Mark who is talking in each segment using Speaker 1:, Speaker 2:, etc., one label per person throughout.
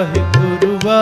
Speaker 1: ਸਾਹਿਬ ਗੁਰੂਆ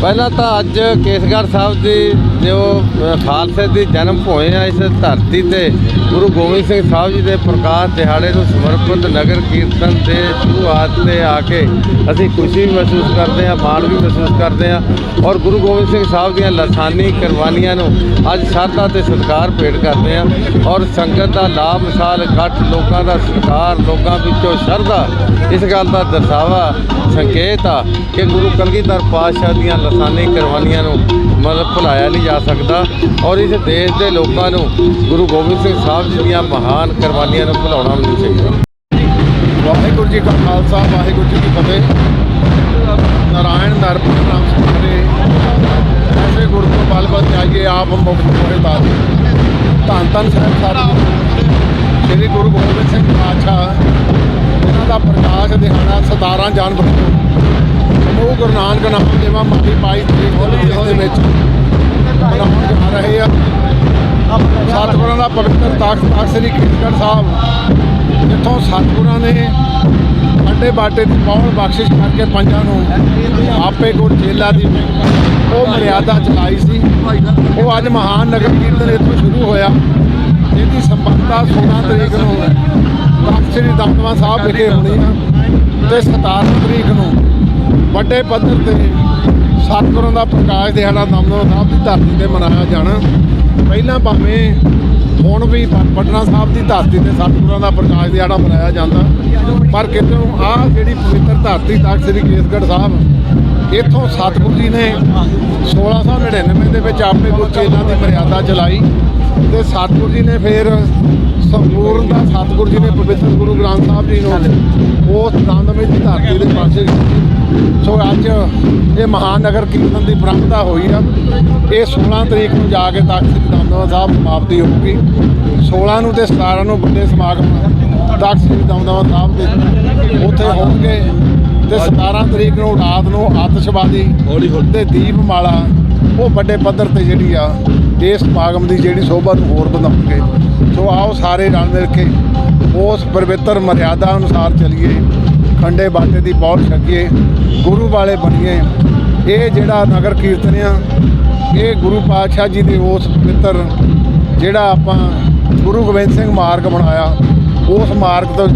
Speaker 2: ਪਹਿਲਾਂ ਤਾਂ ਅੱਜ ਕੇਸਗੜ੍ਹ ਸਾਹਿਬ ਦੀ ਜੋ ਖਾਲਸੇ ਦੀ ਜਨਮ ਭੂਮੀ ਆ ਇਸ ਧਰਤੀ ਤੇ ਗੁਰੂ ਗੋਬਿੰਦ ਸਿੰਘ ਸਾਹਿਬ ਜੀ ਦੇ ਪ੍ਰਕਾਸ਼ ਦਿਹਾੜੇ ਨੂੰ ਸਮਰਪਿਤ ਨਗਰ ਕੀਰਤਨ ਦੇ ਸ਼ੁਰੂਆਤ ਤੇ ਆ ਕੇ ਅਸੀਂ ਖੁਸ਼ੀ ਵੀ ਮਹਿਸੂਸ ਕਰਦੇ ਹਾਂ, ਮਾਣ ਵੀ ਮਹਿਸੂਸ ਕਰਦੇ ਹਾਂ ਔਰ ਗੁਰੂ ਗੋਬਿੰਦ ਸਿੰਘ ਸਾਹਿਬ ਦੀਆਂ ਲਸਾਨੀ ਕੁਰਬਾਨੀਆਂ ਨੂੰ ਅੱਜ ਸ਼ਰਧਾ ਤੇ ਸਤਿਕਾਰ ਭੇਟ ਕਰਦੇ ਹਾਂ ਔਰ ਸੰਗਤ ਦਾ ਲਾਭ ਮਿਸਾਲ ਇਕੱਠ ਲੋਕਾਂ ਦਾ ਸਤਿਕਾਰ, ਲੋਕਾਂ ਵਿੱਚੋਂ ਸ਼ਰਧਾ, ਇਸ ਗੱਲ ਦਾ ਦਰਸਾਵਾ ਸੰਕੇਤ ਆ ਕਿ ਗੁਰੂ ਕਲਗੀਧਰ ਪਾਤਸ਼ਾਹ ਦੀਆਂ ਲਸਾਨੀ ਕੁਰਬਾਨੀਆਂ ਨੂੰ ਮਤਲਬ ਭੁਲਾਇਆ ਨਹੀਂ ਜਾ ਸਕਦਾ ਔਰ ਇਸ ਦੇਸ਼ ਦੇ ਲੋਕਾਂ ਨੂੰ ਗੁਰੂ ਗੋਬਿੰਦ ਸਿੰਘ ਸਾਹਿਬ ਜੀ ਦੀਆਂ ਮਹਾਨ ਕੁਰਬਾਨੀਆਂ ਨੂੰ ਭੁਲਾਉਣਾ ਨਹੀਂ ਚਾਹੀਦਾ।
Speaker 3: ਵਾਹਿਗੁਰੂ ਜੀ ਕਾ ਖਾਲਸਾ, ਵਾਹਿਗੁਰੂ ਜੀ ਕੀ ਫਤਿਹ। ਨਾਰਾਇਣ ਨਰਪੁਰ ਨਾਮ ਸੁਣਦੇ ਐਸੇ ਗੁਰੂ ਤੋਂ ਬਲ ਬਲ ਜਾਈਏ, ਆਪ ਮੁਕਤ ਹੋਏ ਦਾਸ ਧੰਨ ਧੰਨ ਸਾਹਿਬ ਸਾਡੇ ਸ੍ਰੀ ਗੁਰੂ ਗੋਬਿੰਦ ਸਿੰਘ ਪਾਤਸ਼ਾਹ ਇਹਨਾਂ ਦਾ ਪ੍ਰਕਾਸ਼ ਦਿਹਾੜਾ 17 ਜਨਵਰੀ ਨੂੰ ਗੁਰੂ ਨਾਨਕ ਨਾਮ ਦੇਵਾ, ਮਾਲੀ 22 ਤਰੀਕ ਹੋਲੀ ਦੇਸ਼ ਦੇ ਵਿੱਚ। ਮਨਾਉਣ ਜਾ ਰਹੇ ਆ। ਸਤਿਗੁਰਾਂ ਦਾ ਪਵਿੱਤਰ ਤਖਤ ਤਖਤ ਸ੍ਰੀ ਕੇਸਗੜ੍ਹ ਸਾਹਿਬ। ਜਿੱਥੋਂ ਸਤਿਗੁਰਾਂ ਨੇ ਅੱਡੇ ਬਾਟੇ ਦੀ ਪੌਣ ਬਖਸ਼ਿਸ਼ ਕਰਕੇ ਪੰਜਾਂ ਨੂੰ ਆਪੇ ਕੋਲ ਚੇਲਾ ਦੀ ਉਹ ਮਰਿਆਦਾ ਚਲਾਈ ਸੀ। ਉਹ ਅੱਜ ਮਹਾਨ ਨਗਰ ਕੀਰਤਨ ਇੱਥੋਂ ਸ਼ੁਰੂ ਹੋਇਆ, ਜਿਹਦੀ ਸੰਬੰਧਤਾ 16 ਤਰੀਕ ਨੂੰ ਤਖਤ ਸ੍ਰੀ ਦਮਦਮਾ ਸਾਹਿਬ ਵਿਖੇ ਹੋਣੀ ਆ ਤੇ 17 ਤਰੀਕ ਨੂੰ ਵੱਡੇ ਪੱਧਰ ਤੇ ਸਤਿਗੁਰਾਂ ਦਾ ਪ੍ਰਕਾਸ਼ ਦਿਹਾੜਾ ਦਮਦਮਾ ਸਾਹਿਬ ਦੀ ਧਰਤੀ ਤੇ ਮਨਾਇਆ ਜਾਣਾ। ਪਹਿਲਾਂ ਭਾਵੇਂ ਹੁਣ ਵੀ ਪਟਨਾ ਸਾਹਿਬ ਦੀ ਧਰਤੀ ਤੇ ਸਤਿਗੁਰਾਂ ਦਾ ਪ੍ਰਕਾਸ਼ ਦਿਹਾੜਾ ਮਨਾਇਆ ਜਾਂਦਾ। ਪਰ ਕਿਤੋਂ ਆ ਜਿਹੜੀ ਪਵਿੱਤਰ ਧਰਤੀ ਤੱਕ ਸ੍ਰੀ ਕੇਸਗੜ੍ਹ ਸਾਹਿਬ, ਇੱਥੋਂ ਸਤਿਗੁਰੂ ਜੀ ਨੇ 1699 ਦੇ ਵਿੱਚ ਆਪਣੇ ਗੁਰਚੇਲਾਂ ਦੀ ਮਰਿਆਦਾ ਚਲਾਈ ਤੇ ਸਤਿਗੁਰੂ ਜੀ ਨੇ ਫਿਰ ਸੰਪੂਰਨ ਦਾ ਸਤਿਗੁਰੂ ਜੀ ਨੇ ਪਵਿੱਤਰ ਗੁਰੂ ਗ੍ਰੰਥ ਸਾਹਿਬ ਜੀ ਨੂੰ ਉਸ ਦੰਦਮੇ ਵਿੱਚ ਧਰਤੀ ਦੇ ਪਾਸੇ ਸੋ ਅੱਜ ਇਹ ਮਹਾਨਗਰ ਕੀਰਤਨ ਦੀ ਪ੍ਰਾਪਤਾ ਹੋਈ ਆ। ਇਹ 16 ਤਰੀਕ ਨੂੰ ਜਾ ਕੇ ਤਖਤ ਸ੍ਰੀ ਦਮਦਮਾ ਸਾਹਿਬ ਸਮਾਪਤੀ ਹੋਊਗੀ। 16 ਨੂੰ ਤੇ 17 ਨੂੰ ਵੱਡੇ ਸਮਾਗਮ ਤਖਤ ਸ੍ਰੀ ਦਮਦਮਾ ਸਾਹਿਬ ਦੇ ਉੱਥੇ ਹੋਣਗੇ। ਤੇ 17 ਤਰੀਕ ਨੂੰ ਰਾਤ ਨੂੰ ਆਤਿਸ਼ਬਾਜ਼ੀ ਤੇ ਦੀਪਮਾਲਾ ਉਹ ਵੱਡੇ ਪੱਧਰ ਤੇ ਜਿਹੜੀ ਆ ਇਸ ਸਮਾਗਮ ਦੀ ਜਿਹੜੀ ਸ਼ੋਭਾ ਨੂੰ ਹੋਰ ਵਧਾਉਣਗੇ। ਸੋ ਆਓ ਸਾਰੇ ਰਲ ਮਿਲ ਕੇ ਉਸ ਪਵਿੱਤਰ ਮਰਿਆਦਾ ਅਨੁਸਾਰ ਚੱਲੀਏ। ਖੰਡੇ ਬਾਟੇ ਦੀ ਪੌੜ ਛਕੀਏ ਗੁਰੂ ਵਾਲੇ ਬਣੀਏ। ਇਹ ਜਿਹੜਾ ਨਗਰ ਕੀਰਤਨ ਆ ਇਹ ਗੁਰੂ ਪਾਤਸ਼ਾਹ ਜੀ ਦੇ ਉਸ ਪਵਿੱਤਰ ਜਿਹੜਾ ਆਪਾਂ ਗੁਰੂ ਗੋਬਿੰਦ ਸਿੰਘ ਮਾਰਗ ਬਣਾਇਆ ਉਸ ਮਾਰਗ ਤੋਂ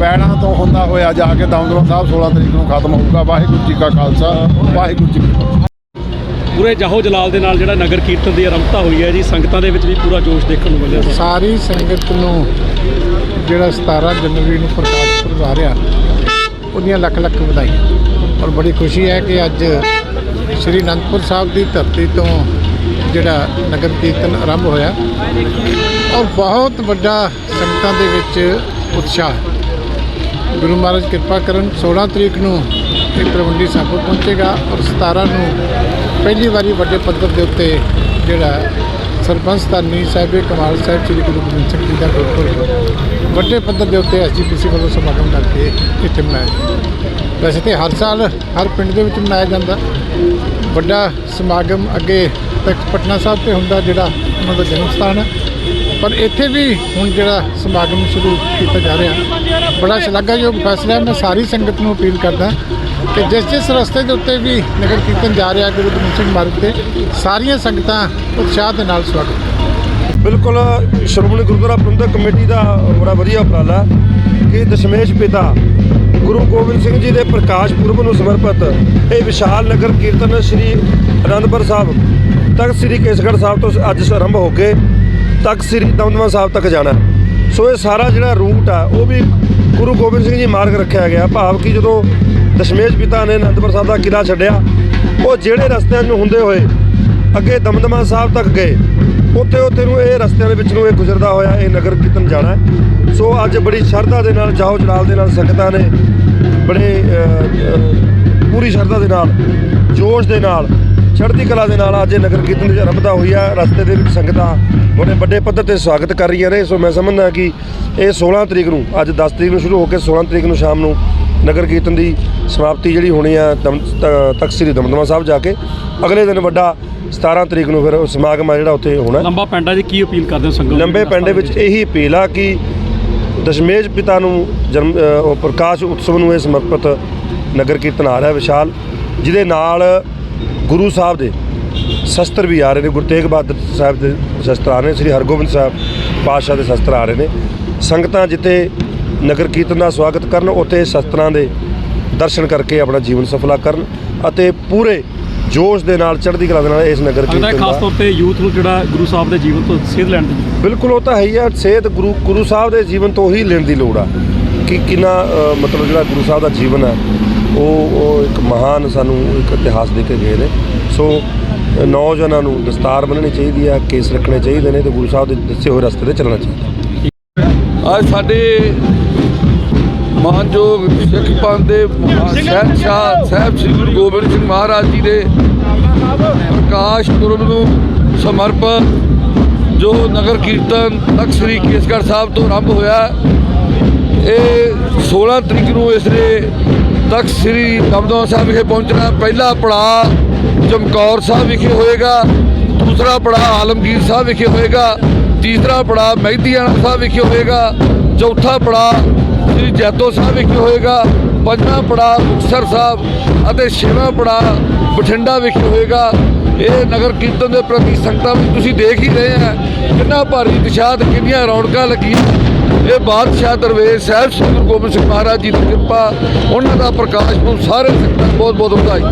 Speaker 3: ਪੈੜਾਂ ਤੋਂ ਹੁੰਦਾ ਹੋਇਆ ਜਾ ਕੇ ਦਮਦਮਾ ਸਾਹਿਬ 16 ਤਰੀਕ ਨੂੰ ਖਤਮ ਹੋਊਗਾ। ਵਾਹਿਗੁਰੂ ਜੀ ਕਾ ਖਾਲਸਾ ਵਾਹਿਗੁਰੂ ਜੀ ਕੀ ਫਤਿਹ।
Speaker 4: ਪੂਰੇ ਜਾਹੋ ਜਲਾਲ ਦੇ ਨਾਲ ਜਿਹੜਾ ਨਗਰ ਕੀਰਤਨ ਦੀ ਆਰੰਭਤਾ ਹੋਈ ਹੈ ਜੀ ਸੰਗਤਾਂ ਦੇ ਵਿੱਚ ਵੀ ਪੂਰਾ ਜੋਸ਼ ਦੇਖਣ ਨੂੰ ਮਿਲਿਆ।
Speaker 3: ਸਾਰੀ ਸੰਗਤ ਨੂੰ ਜਿਹੜਾ 17 ਜਨਵਰੀ ਨੂੰ ਪ੍ਰਕਾਸ਼ ਪੁਰਬ ਆ ਰਿਹਾ ਉਹਦੀਆਂ ਲੱਖ ਲੱਖ ਵਧਾਈਆਂ। ਔਰ ਬੜੀ ਖੁਸ਼ੀ ਹੈ ਕਿ ਅੱਜ ਸ੍ਰੀ ਅਨੰਦਪੁਰ ਸਾਹਿਬ ਦੀ ਧਰਤੀ ਤੋਂ ਜਿਹੜਾ ਨਗਰ ਕੀਰਤਨ ਆਰੰਭ ਹੋਇਆ, ਔਰ ਬਹੁਤ ਵੱਡਾ ਸੰਗਤਾਂ ਦੇ ਵਿੱਚ ਉਤਸ਼ਾਹ ਗੁਰੂ ਮਹਾਰਾਜ ਕਿਰਪਾ ਕਰਨ 16 ਤਰੀਕ ਨੂੰ ਇਹ ਤਲਵੰਡੀ ਸਾਬੋ ਪਹੁੰਚੇਗਾ ਔਰ 17 ਨੂੰ ਪਹਿਲੀ ਵਾਰੀ ਵੱਡੇ ਪੱਧਰ ਦੇ ਉੱਤੇ ਜਿਹੜਾ ਸਰਪੰਚ ਸਤਾਨੀ ਸਾਹਿਬੇ ਕਮਾਲ ਸਾਹਿਬ, ਸ੍ਰੀ ਗੁਰੂ ਗੋਬਿੰਦ ਸਿੰਘ ਜੀ ਦਾ ਗੁਰਪੁਰਬ ਵੱਡੇ ਪੱਧਰ ਦੇ ਉੱਤੇ ਐਸਜੀਪੀਸੀ ਵੱਲੋਂ ਸਮਾਗਮ ਕਰਕੇ ਇੱਥੇ ਮਨਾਇਆ ਜਾਂਦਾ। ਵੈਸੇ ਤੇ ਹਰ ਸਾਲ, ਹਰ ਪਿੰਡ ਦੇ ਵਿੱਚ ਮਨਾਇਆ ਜਾਂਦਾ। ਵੱਡਾ ਸਮਾਗਮ ਅੱਗੇ ਤੱਕ ਪਟਨਾ ਸਾਹਿਬ ਤੇ ਹੁੰਦਾ, ਜਿਹੜਾ ਉਹਨਾਂ ਦਾ ਜਨਮ ਸਥਾਨ ਹੈ। ਪਰ ਇੱਥੇ ਵੀ ਹੁਣ ਜਿਹੜਾ ਸਮਾਗਮ ਸ਼ੁਰੂ ਕੀਤਾ ਜਾ ਰਿਹਾ, ਬੜਾ ਸ਼ਲਾਘਾਯੋਗ ਫੈਸਲਾ ਹੈ। ਮੈਂ ਸਾਰੀ ਸੰਗਤ ਨੂੰ ਅਪੀਲ ਕਰਦਾ ਕਿ ਜਿਸ ਜਿਸ ਰਸਤੇ ਦੇ ਉੱਤੇ ਵੀ ਨਗਰ ਕੀਰਤਨ ਜਾ ਰਿਹਾ, ਗੁਰੂ ਗੋਬਿੰਦ ਸਿੰਘ ਮਾਰਗ ਤੇ, ਸਾਰੀਆਂ ਸੰਗਤਾਂ ਉਤਸ਼ਾਹ ਦੇ ਨਾਲ ਸਵਾਗਤ
Speaker 5: ਬਿਲਕੁਲ ਸ਼੍ਰੋਮਣੀ ਗੁਰਦੁਆਰਾ ਪ੍ਰਬੰਧਕ ਕਮੇਟੀ ਦਾ ਬੜਾ ਵਧੀਆ ਉਪਰਾਲਾ ਕਿ ਦਸ਼ਮੇਸ਼ ਪਿਤਾ ਗੁਰੂ ਗੋਬਿੰਦ ਸਿੰਘ ਜੀ ਦੇ ਪ੍ਰਕਾਸ਼ ਪੁਰਬ ਨੂੰ ਸਮਰਪਿਤ ਇਹ ਵਿਸ਼ਾਲ ਨਗਰ ਕੀਰਤਨ ਸ੍ਰੀ ਅਨੰਦਪੁਰ ਸਾਹਿਬ ਤਖਤ ਸ੍ਰੀ ਕੇਸਗੜ੍ਹ ਸਾਹਿਬ ਤੋਂ ਅੱਜ ਆਰੰਭ ਹੋ ਕੇ ਤਖਤ ਸ੍ਰੀ ਦਮਦਮਾ ਸਾਹਿਬ ਤੱਕ ਜਾਣਾ ਸੋ ਇਹ ਸਾਰਾ ਜਿਹੜਾ ਰੂਟ ਆ, ਉਹ ਵੀ ਗੁਰੂ ਗੋਬਿੰਦ ਸਿੰਘ ਜੀ ਮਾਰਗ ਰੱਖਿਆ ਗਿਆ। ਭਾਵ ਕਿ ਜਦੋਂ ਦਸ਼ਮੇਸ਼ ਪਿਤਾ ਨੇ ਅਨੰਦਪੁਰ ਸਾਹਿਬ ਦਾ ਕਿਲ੍ਹਾ ਛੱਡਿਆ, ਉਹ ਜਿਹੜੇ ਰਸਤਿਆਂ ਨੂੰ ਹੁੰਦੇ ਹੋਏ ਅੱਗੇ ਦਮਦਮਾ ਸਾਹਿਬ ਤੱਕ ਗਏ ਉੱਥੇ ਉੱਥੇ ਨੂੰ ਇਹ ਰਸਤਿਆਂ ਦੇ ਵਿੱਚ ਨੂੰ ਇਹ ਗੁਜ਼ਰਦਾ ਹੋਇਆ ਇਹ ਨਗਰ ਕੀਰਤਨ ਜਾਣਾ ਸੋ ਅੱਜ ਬੜੀ ਸ਼ਰਧਾ ਦੇ ਨਾਲ ਜਾਓ ਜਲਾਲ ਦੇ ਨਾਲ, ਸੰਗਤਾਂ ਨੇ ਬੜੇ ਪੂਰੀ ਸ਼ਰਧਾ ਦੇ ਨਾਲ, ਜੋਸ਼ ਦੇ ਨਾਲ, ਚੜ੍ਹਦੀ ਕਲਾ ਦੇ ਨਾਲ ਅੱਜ ਇਹ ਨਗਰ ਕੀਰਤਨ ਦੀ ਆਰੰਭਤਾ ਹੋਈ ਹੈ ਰਸਤੇ ਦੇ ਵਿੱਚ ਸੰਗਤਾਂ ਬੜੇ ਵੱਡੇ ਪੱਧਰ ਤੇ ਸਵਾਗਤ ਕਰ ਰਹੀਆਂ ਨੇ। ਸੋ ਮੈਂ ਸਮਝਦਾ ਕਿ ਇਹ 16 ਤਰੀਕ ਨੂੰ, ਅੱਜ 10 ਤਰੀਕ ਨੂੰ ਸ਼ੁਰੂ ਹੋ ਕੇ 16 ਤਰੀਕ ਨੂੰ ਸ਼ਾਮ ਨੂੰ ਨਗਰ ਕੀਰਤਨ ਦੀ ਸਮਾਪਤੀ ਜਿਹੜੀ ਹੋਣੀ ਆ ਤਖ਼ਤ ਸ੍ਰੀ ਦਮਦਮਾ ਸਾਹਿਬ ਜਾ ਕੇ ਅਗਲੇ ਦਿਨ ਵੱਡਾ 17 ਤਰੀਕ ਨੂੰ ਫਿਰ ਸਮਾਗਮ ਆ ਜਿਹੜਾ ਉੱਥੇ ਹੋਣਾ
Speaker 4: ਲੰਬਾ ਪੈਂਡਾ ਜੀ ਕੀ ਅਪੀਲ ਕਰਦੇ ਹੋ ਸੰਗਤ?
Speaker 5: ਲੰਬੇ ਪਿੰਡ ਵਿੱਚ ਇਹੀ ਅਪੀਲ ਆ ਕਿ ਦਸ਼ਮੇਸ਼ ਪਿਤਾ ਨੂੰ ਜਨਮ ਉਹ ਪ੍ਰਕਾਸ਼ ਉਤਸਵ ਨੂੰ ਇਹ ਸਮਰਪਿਤ ਨਗਰ ਕੀਰਤਨ ਆ ਰਿਹਾ ਵਿਸ਼ਾਲ ਜਿਹਦੇ ਨਾਲ ਗੁਰੂ ਸਾਹਿਬ ਦੇ ਸ਼ਸਤਰ ਵੀ ਆ ਰਹੇ ਨੇ ਗੁਰੂ ਤੇਗ ਬਹਾਦਰ ਸਾਹਿਬ ਦੇ ਸ਼ਸਤਰ ਆ ਰਹੇ ਨੇ ਸ੍ਰੀ ਹਰਗੋਬਿੰਦ ਸਾਹਿਬ ਪਾਤਸ਼ਾਹ ਦੇ ਸ਼ਸਤਰ ਆ ਰਹੇ ਨੇ ਸੰਗਤਾਂ ਜਿੱਥੇ ਨਗਰ ਕੀਰਤਨ ਦਾ ਸਵਾਗਤ ਕਰਨ ਉੱਥੇ ਸ਼ਸਤਰਾਂ ਦੇ ਦਰਸ਼ਨ ਕਰਕੇ ਆਪਣਾ ਜੀਵਨ ਸਫਲਾ ਕਰਨ ਅਤੇ ਪੂਰੇ ਜੋਸ਼ ਦੇ ਨਾਲ ਚੜ੍ਹਦੀ ਕਲਾ ਦੇ ਨਾਲ ਇਸ ਨਗਰ ਕੀਰਤਨ
Speaker 4: ਖਾਸ
Speaker 5: ਦਾ
Speaker 4: ਤੌਰ ਤੇ ਯੂਥ ਨੂੰ ਜਿਹੜਾ ਗੁਰੂ ਸਾਹਿਬ ਦੇ ਜੀਵਨ ਤੋਂ ਸੇਧ ਲੈਣ ਦੀ
Speaker 5: ਬਿਲਕੁਲ ਉਹ ਤਾਂ ਹੈ ਹੀ ਆ ਸੇਧ ਗੁਰੂ ਗੁਰੂ ਸਾਹਿਬ ਦੇ ਜੀਵਨ ਤੋਂ ਹੀ ਲੈਣ ਦੀ ਲੋੜ ਆ। ਕਿ ਕਿੰਨਾ ਮਤਲਬ ਜਿਹੜਾ ਗੁਰੂ ਸਾਹਿਬ ਦਾ ਜੀਵਨ ਹੈ ਉਹ ਉਹ ਇੱਕ ਮਹਾਨ ਸਾਨੂੰ ਇੱਕ ਇਤਿਹਾਸ ਦੇ ਕੇ ਗਏ ਨੇ। ਸੋ ਨੌਜਵਾਨਾਂ ਨੂੰ ਦਸਤਾਰ ਬੰਨਣੀ ਚਾਹੀਦੀ ਆ ਕੇਸ ਰੱਖਣੇ ਚਾਹੀਦੇ ਨੇ ਤੇ ਗੁਰੂ ਸਾਹਿਬ ਦੇ ਦੱਸੇ ਹੋਏ ਰਸਤੇ ਤੇ ਚੱਲਣਾ ਚਾਹੀਦਾ।
Speaker 6: ਅੱਜ ਸਾਡੇ ਮਾਨਯੋਗ ਸਿੱਖ ਪੰਥ ਦੇ ਸ਼ਹਿਨशाह ਸਾਹਿਬ ਸ੍ਰੀ ਗੁਰੂ ਗੋਬਿੰਦ ਸਿੰਘ ਮਹਾਰਾਜ ਜੀ ਦੇ ਪ੍ਰਕਾਸ਼ ਪੁਰਬ ਨੂੰ ਸਮਰਪਿਤ ਜੋ ਨਗਰ ਕੀਰਤਨ ਤਖਤ ਸ੍ਰੀ ਕੇਸਗੜ੍ਹ ਸਾਹਿਬ ਤੋਂ ਆਰੰਭ ਹੋਇਆ ਇਹ 16 ਤਰੀਕ ਨੂੰ ਇਸ ਦੇ ਤਖਤ ਸ੍ਰੀ ਦਮਦਮਾ ਸਾਹਿਬ ਵਿਖੇ ਪਹੁੰਚਣਾ ਪਹਿਲਾ ਪੜਾਅ ਚਮਕੌਰ ਸਾਹਿਬ ਵਿਖੇ ਹੋਏਗਾ, ਦੂਸਰਾ ਪੜਾਅ ਆਲਮਗੀਰ ਸਾਹਿਬ ਵਿਖੇ ਹੋਏਗਾ, ਤੀਸਰਾ ਪੜਾਅ ਮਹਿਦੀਆਣਾ ਸਾਹਿਬ ਵਿਖੇ ਹੋਏਗਾ, ਚੌਥਾ ਪੜਾਅ ਸ੍ਰੀ ਜੈਤੋ ਸਾਹਿਬ ਵਿਖੇ ਹੋਏਗਾ, ਪੰਜਵਾਂ ਪੜਾਅ ਮੁਕਤਸਰ ਸਾਹਿਬ ਅਤੇ ਛੇਵਾਂ ਪੜਾਅ ਬਠਿੰਡਾ ਵਿਖੇ ਹੋਏਗਾ। ਇਹ ਨਗਰ ਕੀਰਤਨ ਦੇ ਪ੍ਰਤੀ ਸੰਗਤਾਂ ਵੀ ਤੁਸੀਂ ਦੇਖ ਹੀ ਰਹੇ ਆ। ਕਿੰਨਾ ਭਾਰੀ ਉਤਸ਼ਾਹ ਤੇ ਕਿੰਨੀਆਂ ਰੌਣਕਾਂ ਲੱਗੀਆਂ। ਇਹ ਬਾਦਸ਼ਾਹ ਦਰਵੇਸ਼ ਸਾਹਿਬ, ਸ੍ਰੀ ਗੁਰੂ ਗੋਬਿੰਦ ਸਿੰਘ ਮਹਾਰਾਜ ਜੀ ਦੀ ਕਿਰਪਾ, ਉਹਨਾਂ ਦਾ ਪ੍ਰਕਾਸ਼ ਨੂੰ ਸਾਰੇ ਸੰਗਤਾਂ ਬਹੁਤ ਬਹੁਤ ਵਧਾਈ।